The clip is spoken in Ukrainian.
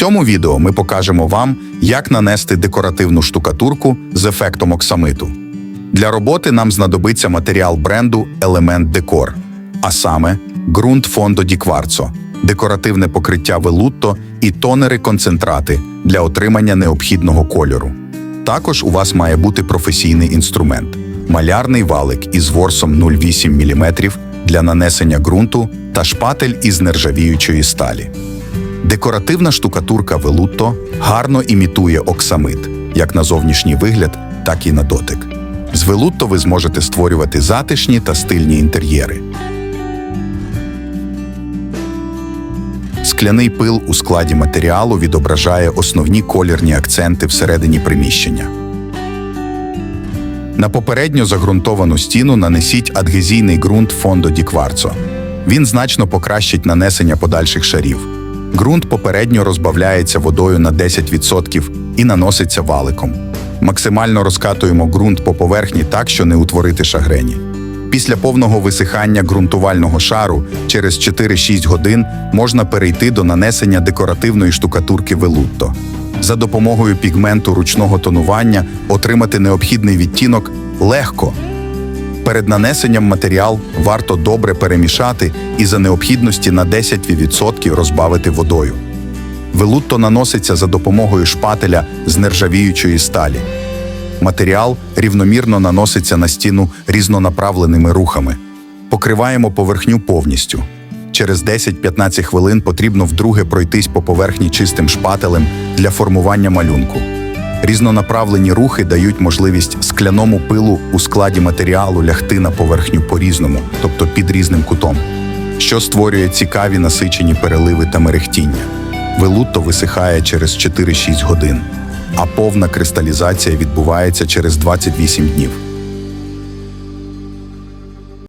цьому відео ми покажемо вам, як нанести декоративну штукатурку з ефектом оксамиту. Для роботи нам знадобиться матеріал бренду Елемент Декор, а саме ґрунт фондо ді кварцо, декоративне покриття велутто і тонери-концентрати для отримання необхідного кольору. Також у вас має бути професійний інструмент малярний валик із ворсом 0,8 мм для нанесення ґрунту та шпатель із нержавіючої сталі. Декоративна штукатурка велутто гарно імітує оксамит як на зовнішній вигляд, так і на дотик. З велутто ви зможете створювати затишні та стильні інтер'єри. Скляний пил у складі матеріалу відображає основні колірні акценти всередині приміщення. На попередньо загрунтовану стіну нанесіть адгезійний ґрунт фондо ді кварцо. Він значно покращить нанесення подальших шарів. Ґрунт попередньо розбавляється водою на 10% і наноситься валиком. Максимально розкатуємо ґрунт по поверхні так, що не утворити шагрені. Після повного висихання ґрунтувального шару через 4-6 годин можна перейти до нанесення декоративної штукатурки велутто. За допомогою пігменту ручного тонування отримати необхідний відтінок легко. Перед нанесенням матеріал варто добре перемішати і за необхідності на 10% розбавити водою. Велутто наноситься за допомогою шпателя з нержавіючої сталі. Матеріал рівномірно наноситься на стіну різнонаправленими рухами. Покриваємо поверхню повністю. Через 10-15 хвилин потрібно вдруге пройтись по поверхні чистим шпателем для формування малюнку. Різнонаправлені рухи дають можливість скляному пилу у складі матеріалу лягти на поверхню по-різному, тобто під різним кутом, що створює цікаві насичені переливи та мерехтіння. Велутто висихає через 4-6 годин, а повна кристалізація відбувається через 28 днів.